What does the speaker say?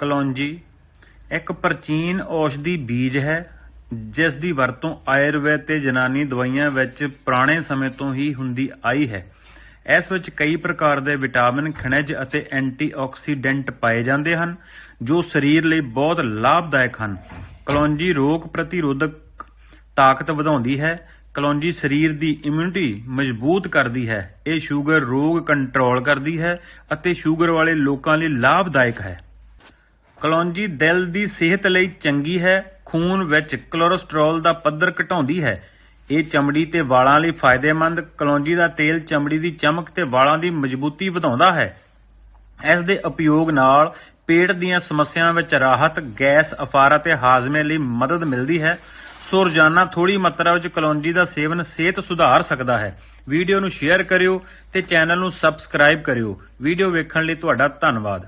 ਕਲੌਂਜੀ ਇੱਕ ਪ੍ਰਾਚੀਨ ਔਸ਼ਧੀ ਬੀਜ ਹੈ ਜਿਸ ਦੀ ਵਰਤੋਂ ਆਯੁਰਵੈਦ ਤੇ ਜਨਾਨੀ ਦਵਾਈਆਂ ਵਿੱਚ ਪੁਰਾਣੇ ਸਮੇਂ ਤੋਂ ਹੀ ਹੁੰਦੀ ਆਈ ਹੈ। ਇਸ ਵਿੱਚ ਕਈ ਪ੍ਰਕਾਰ ਦੇ ਵਿਟਾਮਿਨ, ਖਣਿਜ ਅਤੇ ਐਂਟੀਆਕਸੀਡੈਂਟ ਪਾਏ ਜਾਂਦੇ ਹਨ, ਜੋ ਸਰੀਰ ਲਈ ਬਹੁਤ ਲਾਭਦਾਇਕ ਹਨ। ਕਲੌਂਜੀ ਰੋਗ ਪ੍ਰਤੀਰੋਧਕ ਤਾਕਤ ਵਧਾਉਂਦੀ ਹੈ, ਕਲੌਂਜੀ ਸਰੀਰ ਦੀ ਇਮਿਊਨਿਟੀ ਮਜ਼ਬੂਤ ਕਰਦੀ ਹੈ, ਇਹ ਸ਼ੂਗਰ ਰੋਗ ਕੰਟਰੋਲ ਕਰਦੀ ਹੈ ਅਤੇ ਸ਼ੂਗਰ ਵਾਲੇ ਲੋਕਾਂ ਲਈ ਲਾਭਦਾਇਕ ਹੈ। ਕਲੌਂਜੀ ਦਿਲ ਦੀ ਸਿਹਤ ਲਈ ਚੰਗੀ ਹੈ, ਖੂਨ ਵਿੱਚ ਕੋਲੇਸਟ੍ਰੋਲ ਦਾ ਪੱਧਰ ਘਟਾਉਂਦੀ ਹੈ। ਇਹ ਚਮੜੀ ਤੇ ਵਾਲਾਂ ਲਈ ਫਾਇਦੇਮੰਦ, ਕਲੌਂਜੀ ਦਾ ਤੇਲ ਚਮੜੀ ਦੀ ਚਮਕ ਤੇ ਵਾਲਾਂ ਦੀ ਮਜ਼ਬੂਤੀ ਵਧਾਉਂਦਾ ਹੈ। ਇਸ ਦੇ ਉਪਯੋਗ ਨਾਲ ਪੇਟ ਦੀਆਂ ਸਮੱਸਿਆਵਾਂ ਵਿੱਚ ਰਾਹਤ, ਗੈਸ ਅਫਾਰਾ ਤੇ ਹਾਜ਼ਮੇ ਲਈ ਮਦਦ ਮਿਲਦੀ ਹੈ। ਸੋ ਰੋਜ਼ਾਨਾ ਥੋੜੀ ਮਾਤਰਾ ਵਿੱਚ ਕਲੌਂਜੀ ਦਾ ਸੇਵਨ ਸਿਹਤ ਸੁਧਾਰ ਸਕਦਾ ਹੈ। ਵੀਡੀਓ ਨੂੰ ਸ਼ੇਅਰ ਕਰਿਓ ਤੇ ਚੈਨਲ ਨੂੰ ਸਬਸਕ੍ਰਾਈਬ ਕਰਿਓ। ਵੀਡੀਓ ਵੇਖਣ ਲਈ ਤੁਹਾਡਾ ਧੰਨਵਾਦ।